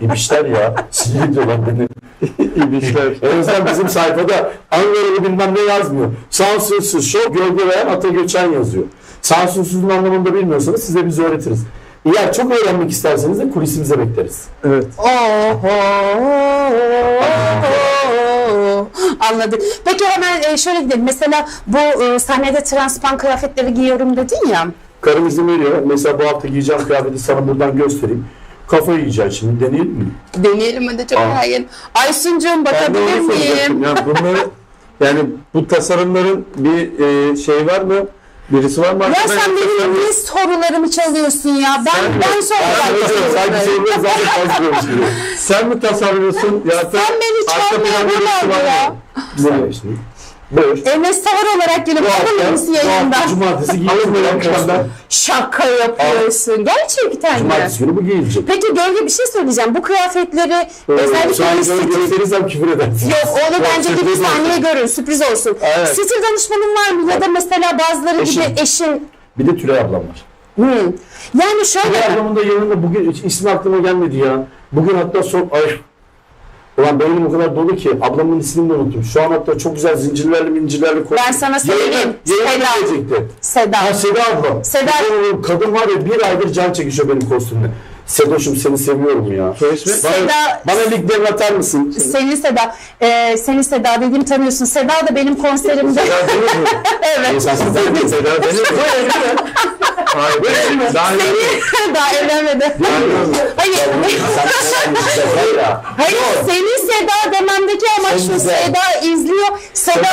İbişler ya. Sinir diyorlar beni. İbişler. En azından bizim sayfada Ankaralı bilmem ne yazmıyor. Sansürsüz şov gölge veren ata göçen yazıyor. Sansürsüzün anlamını da bilmiyorsanız size biz öğretiriz. Eğer çok öğrenmek isterseniz de kulisimize bekleriz. Evet. Anladık. Peki hemen e, şöyle gidelim. Mesela bu e, sahnede transpan kıyafetleri giyiyorum dedin ya. Karım izin veriyor. Mesela bu hafta giyeceğim kıyafeti sana buradan göstereyim. Kafayı yiyeceksin şimdi deneyelim mi? Deneyelim hadi çok Aa. ettim. Aysuncuğum bakabilir onu soracaktım. miyim? Yani bunları yani bu tasarımların bir e, şey var mı? Birisi var mı? Ya arkada? sen benim ne sorularımı çalıyorsun ya? Ben ben Ben sorular hocam sanki soruları zaten kazmıyormuş gibi. Sen mi tasarlıyorsun? Ya Sen beni arka çalmaya planda birisi var ya. mı? Bir saniye şimdi. Buyur. Enes Tavır olarak gelip alır yayından? cumartesi giyiyorum. Şaka yapıyorsun. Gerçekten mi? Cumartesi günü bu giyilecek. Peki Gölge bir şey söyleyeceğim. Bu kıyafetleri Şu özellikle an stil... gösterirsem küfür edersin. Yok onu bence sürpriz gidip sahneye görün. Sürpriz olsun. Evet. Stil danışmanın var mı? Ya da mesela bazıları Eşim. gibi eşin... Bir de Tülay ablam var. Hmm. Yani şöyle... Tülay ablamın da yanında bugün ismi aklıma gelmedi ya. Bugün hatta son... Ay. Ulan beynim o kadar dolu ki ablamın ismini de unuttum. Şu an hatta çok güzel zincirlerle mincirlerle koydum. Ben sana söyleyeyim. Seda. gelecekti. Seda. Ha Seda abla. Seda. Kadın, kadın var ya bir aydır can çekişiyor benim kostümle. Sedoş'um seni seviyorum ya. Soy ismi? Bana, Seda- bana linklerini atar mısın? Senin Seda. Ee, seni Seda dediğim tanıyorsun. Seda da benim konserimde... Seda değil mi? evet. Seda değil mi? Seda değil mi? Hayır. Daha Seni daha evlenmedi. Hayır. Hayır senin Seda dememdeki amaç şu. Seda izliyor. Seda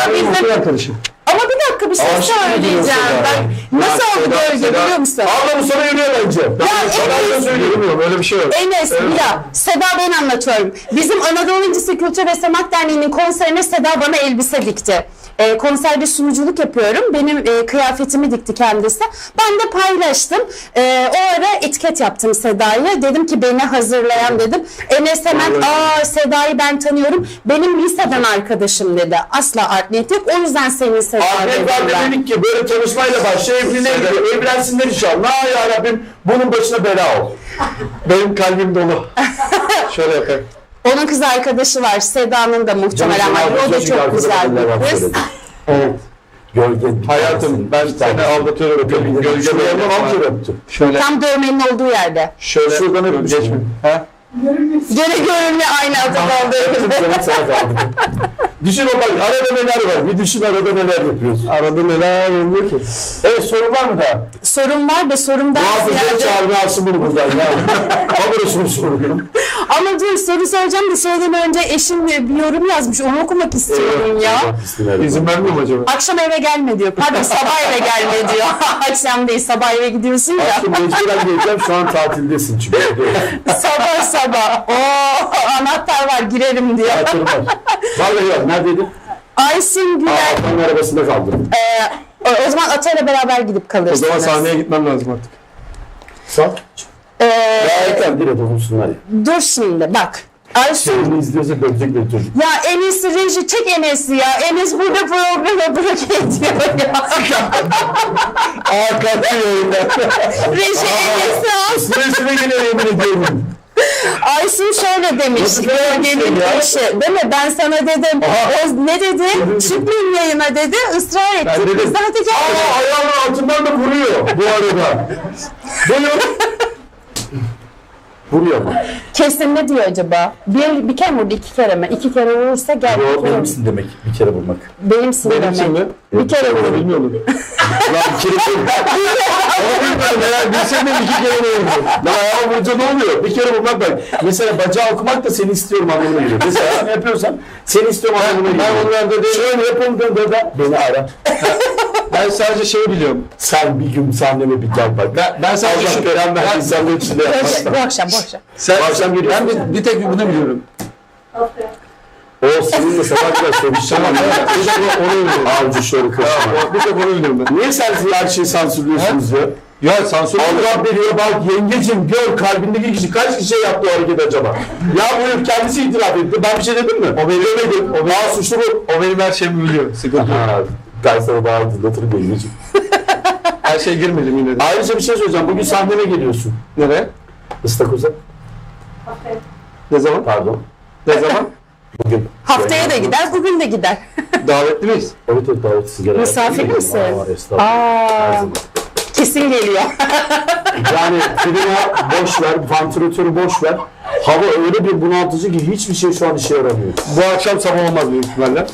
arkadaşım. Ama bir dakika bir şey söyleyeceğim. Ben, nasıl oldu Seda- biliyor musun? Abla bu sana yürüyor bence. Ben Ya sana en da iyisi- söylüyorum. Bilmiyorum öyle bir şey yok. Enes, Mila, Seda ben anlatıyorum. Bizim Anadolu İncisi Kültür ve Sanat Derneği'nin konserine Seda bana elbise dikti. Ee, konserde sunuculuk yapıyorum. Benim e, kıyafetimi dikti kendisi. Ben de paylaştım. Ee, o ara etiket yaptım Seda'yı. Dedim ki beni hazırlayan dedim. Enes hemen aa Seda'yı ben tanıyorum. Benim liseden arkadaşım dedi. Asla art niyeti yok. O yüzden senin Seda Ahmet dedim var ben. dedik ki böyle tanışmayla başlıyor evliliğe gidiyor. Evlensinler inşallah. Ya Rabbim bunun başına bela ol. Benim kalbim dolu. Şöyle yapayım. Onun kız arkadaşı var. Seda'nın da muhtemelen var. O da çok güzel bir kız. Evet. Gölge. Hayatım ben seni aldatıyorum. Gölge Gölge Şöyle benim yapma. amca öptüm. Şöyle. Tam dövmenin olduğu yerde. Şöyle. Şuradan öpmüşüm. Geçme. Ha? Gene görünme aynı adı kaldı. Düşün o bak arada neler var. Bir düşün arada neler yapıyorsun. Arada neler oluyor ki? Evet sorun var mı daha? Sorum var da sorumdan Muhafızları ziyade. çağırma alsın bunu buradan ya. Şunu soruyorum. Ama dur soru soracağım da şeyden önce eşim bir yorum yazmış. Onu okumak istiyorum ya. İzin vermiyor mu acaba? Akşam eve gelme diyor. Pardon sabah eve gelme diyor. Akşam değil sabah eve gidiyorsun ya. Akşam mecburen geleceğim şu an tatildesin çünkü. sabah sabah. Oo anahtar var girerim diyor. Tatil var. Vallahi neredeydin? Aysun Aa, Güler. Atanın arabasında kaldım. Ee, o- o zaman Atay'la beraber gidip O kalırsınız. zaman sahneye gitmem lazım artık. Sağ. Ee, Gayet direkt olmuşsunlar ya. dur şimdi bak. Aysun Şeyini izliyorsa bölecekler çocuk. Ya Enes reji çek Enes'i ya. Enes burada programa bırak ediyor ya. Aa kalktı yayında. reji Enes'i al. Üstüne üstüne geliyor yemin ediyorum. Aysun şöyle demiş. Gölgenin eşi. Değil mi? Ben sana dedim. Aha. O, ne dedi? Çıkmayayım yayına dedi. Israr etti. Ben dedim. Biz zaten Aa ayağımın altından da vuruyor bu arada. Buyur. Vuruyor mu? Kesin ne diyor acaba? Bir, bir kere mi vurdu? iki kere mi? İki kere vurursa gel. bir Doğru kere benim vur. misin demek bir kere vurmak. Benimsin Benim demek. için mi? Bir kere vur. Bilmiyordum. Lan bir kere vurmak. Ama bilmiyorum neler bilseydim iki kere vururdum. Lan ayağı vurunca ne oluyor? Bir kere vurmak bak. Mesela bacağı okumak da seni istiyorum anlamına geliyor. Mesela ne yapıyorsan seni istiyorum anlamına geliyor. ben onlarda değilim. Şöyle yapalım da beni ara. Ben sadece şey biliyorum. Sen bir gün sahneme bir gel bak. Ben, ben sadece Allah şu... belanı Ben, insanların içinde Bu yapmazsan. akşam, bu akşam. sen, Bu akşam geliyorsun. ben bir, bir tek bunu biliyorum. O seninle sabahlar sevişeceğim ama. Bir tek onu biliyorum. Avcı şöyle kaşıma. O- Bir tek onu biliyorum ben. Niye sen her şeyi sansürlüyorsunuz ya? Ya sansür Allah biliyor bak yengecim gör kalbindeki kişi kaç kişi yaptı o hareket acaba? Ya buyur kendisi itiraf etti. Ben bir şey dedim mi? O benim demedim. O benim suçlu bu. O benim her şeyimi biliyor. Sıkıntı yok. Ben sana daha hatırlatırım yengecim. Her şey girmedim yine de. Ayrıca bir şey söyleyeceğim. Bugün sahneme geliyorsun. Nereye? Istakoz'a. Ne zaman? Pardon. Ne zaman? Bugün. Haftaya da gider, bugün de gider. Davetli miyiz? Evet evet davetsiz gelen. Misafir misin? Aa, estağfurullah. Her zaman. Kesin geliyor. Yani klima boş ver, vantilatörü boş ver. Hava öyle bir bunaltıcı ki hiçbir şey şu an işe yaramıyor. Bu akşam sabah olmaz büyük ihtimalle.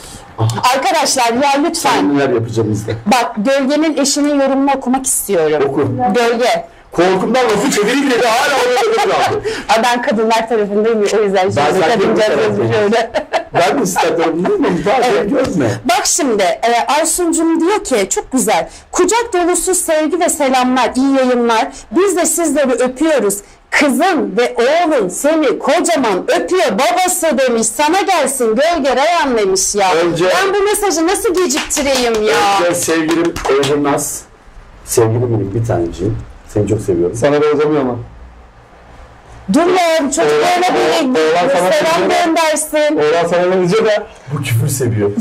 Arkadaşlar ya lütfen. Neler yapacağım izle. Bak Gölge'nin eşinin yorumunu okumak istiyorum. Oku. Gölge. Korkumdan lafı çevireyim dedi hala orada kaldı. Ben kadınlar tarafındayım o yüzden şimdi zaten kadınca bu taraftayım. şöyle. Ben de istedim değil mi? Bazen gözme. Bak şimdi e, Aysun'cum diyor ki çok güzel. Kucak dolusu sevgi ve selamlar, iyi yayınlar. Biz de sizleri öpüyoruz. Kızın ve oğlun seni kocaman öpüyor babası demiş. Sana gelsin gölge Reyhan demiş ya. Önce- ben bu mesajı nasıl geciktireyim ya? Önce sevgilim Evrim Naz. Sevgilim benim bir taneciğim. Seni çok seviyorum. Sana benzemiyor ama. Dur lan çocuklarına bir, bir sana selam göndersin. Oğlan sana benziyor da. Bu küfür seviyor.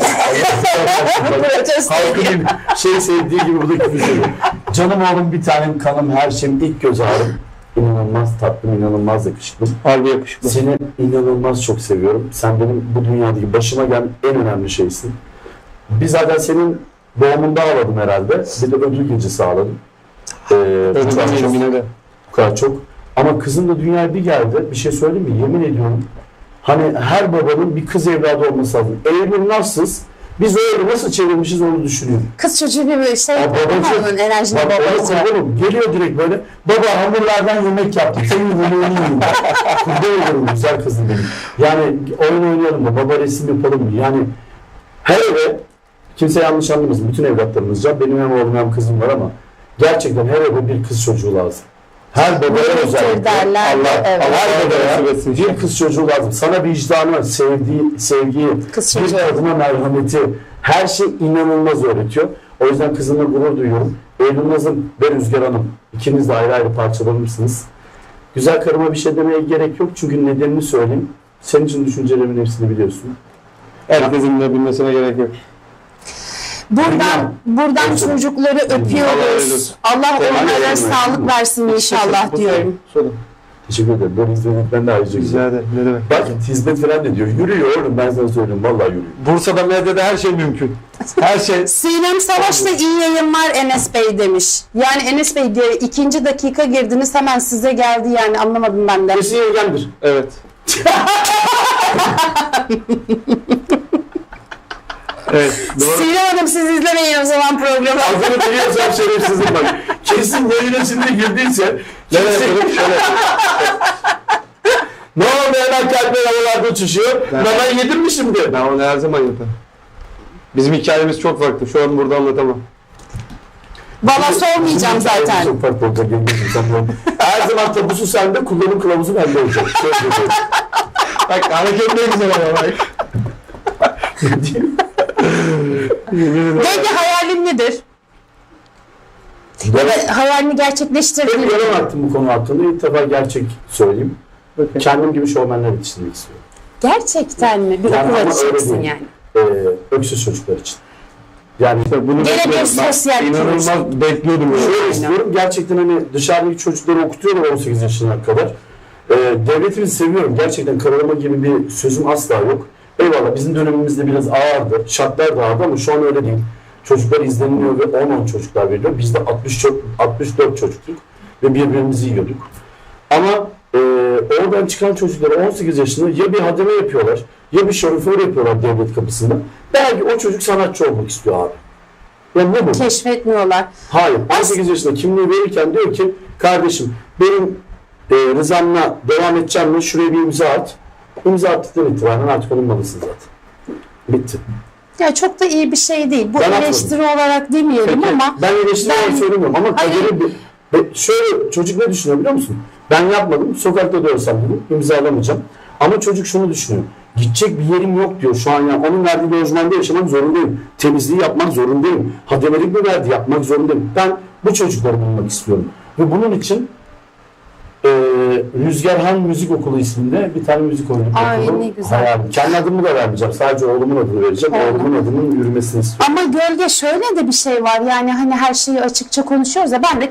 Protesto Halkı ediyor. gibi, şey sevdiği gibi bu da küfür seviyor. Canım oğlum bir tanem kanım her şeyim ilk göz ağrım. İnanılmaz tatlım, inanılmaz yakışıklım. Harbi yakışıklı. Seni inanılmaz çok seviyorum. Sen benim bu dünyadaki başıma gelen en önemli şeysin. Bir zaten senin doğumunda ağladım herhalde. Bir de ödül gecesi ağladım. Ee, yine de. bu kadar çok. Ama kızım da dünyaya bir geldi. Bir şey söyleyeyim mi? Yemin ediyorum. Hani her babanın bir kız evladı olması lazım. Eylül nasılsız? Biz o evi nasıl çevirmişiz onu düşünüyorum. Kız çocuğu bir şey onun enerjini babası. kurbanım. Geliyor direkt böyle. Baba hamurlardan yemek yaptım. Senin yemeğini yiyeyim. Kurban olurum güzel kızım benim. Yani oyun oynayalım mı? Baba resim yapalım mı? Yani her eve kimse yanlış anlamasın. Bütün evlatlarımızca benim hem oğlum hem kızım var ama gerçekten her eve bir kız çocuğu lazım. Her babaya özellikle. derler. Allah, Evet. Allah her babaya bir kız çocuğu lazım. Sana vicdanı var. Sevdiği, sevgiyi, Kız bir kadına merhameti, her şey inanılmaz öğretiyor. O yüzden kızımla gurur duyuyorum. Eylül Nazım ve Rüzgar Hanım ikiniz de ayrı ayrı parçalanırsınız. Güzel karıma bir şey demeye gerek yok çünkü nedenini söyleyeyim. Senin için düşüncelerimin hepsini biliyorsun. Herkesin de bilmesine gerek yok. Buradan buradan çocukları öpüyoruz. Allah onlara sağlık versin inşallah diyorum. Sorun. Teşekkür ederim. Böyle hizmetten de ayrıca güzel. Rica ederim. Ne demek? Bak hizmet falan ne diyor? Yürüyor oğlum ben sana söylüyorum. Vallahi yürüyor. Bursa'da medyada her şey mümkün. Her şey. Sinem Savaş'ta iyi yayınlar Enes Bey demiş. Yani Enes Bey diye ikinci dakika girdiniz hemen size geldi yani anlamadım ben de. Kesin yengemdir. Evet. evet. Doğru. Sinem Hanım siz izlemeyin o zaman programı. Adını biliyorsam şerefsizim bak. Kesin yayına şimdi girdiyse Şöyle kesin- yapalım, şöyle. Ne oldu hemen kalpler havalarda uçuşuyor. Ben- Ben yedim mi şimdi? Ben onu her zaman yaparım. Bizim hikayemiz çok farklı. Şu an burada anlatamam. Valla sormayacağım zaten. Çok farklı olacak. Her zaman tabusu sende, kullanım kılavuzu bende olacak. Bak hareket ne güzel ama bak. Peki hayalin nedir? Ya Ben da hayalini gerçekleştirdin. yorum attım bu konu hakkında. İlk defa gerçek söyleyeyim. Kendim gibi şovmenler yetiştirmek istiyorum. Gerçekten mi? Bir Yani okul ama açacaksın değil. yani. Ee, öksüz çocuklar için. Yani İşte bunu Gene bir bekliyordum. Ben sosyal İnanılmaz bekliyordum. ya. Şöyle istiyorum. Gerçekten hani dışarıdaki çocukları okutuyorum 18 yaşına kadar. Ee, devletimizi seviyorum. Gerçekten karalama gibi bir sözüm asla yok. Eyvallah bizim dönemimizde biraz ağırdı. Şartlar da ağırdı ama şu an öyle değil. Çocuklar izleniliyor ve 10-10 çocuklar veriliyor. Biz de 60 ço- 64 çocuktuk ve birbirimizi yiyorduk. Ama e, oradan çıkan çocuklar 18 yaşında ya bir hademe yapıyorlar ya bir şoför yapıyorlar devlet kapısında. Belki o çocuk sanatçı olmak istiyor abi. Ya ne bu? Keşfetmiyorlar. Hayır. 18 yaşında kimliği verirken diyor ki kardeşim benim e, rızamla devam edeceğim mi? Şuraya bir imza at. İmza attıktan itibaren artık onun malısın zaten. Bitti. Ya çok da iyi bir şey değil. Bu Ben eleştiri olarak demiyorum Peki, ama ben eleştiri olarak ben- söylemiyorum ama kaderi bir... Şöyle çocuk ne düşünüyor biliyor musun? Ben yapmadım. Sokakta da ölsem bunu imzalamayacağım. Ama çocuk şunu düşünüyor. Gidecek bir yerim yok diyor şu an ya. Onun verdiği lojmanda yaşamak zorundayım. Temizliği yapmak zorundayım. Hademelik mi verdi yapmak zorundayım. Ben bu çocukları bulmak istiyorum. Ve bunun için e, Rüzgarhan Müzik Okulu isminde bir tane müzik oyunu Ay, okulu ne güzel. hayalim. Kendi adımı da vermeyeceğim. Sadece oğlumun adını vereceğim. Oğlum. Oğlumun adının yürümesini istiyorum. ama gölge şöyle de bir şey var. Yani hani her şeyi açıkça konuşuyoruz ya ben de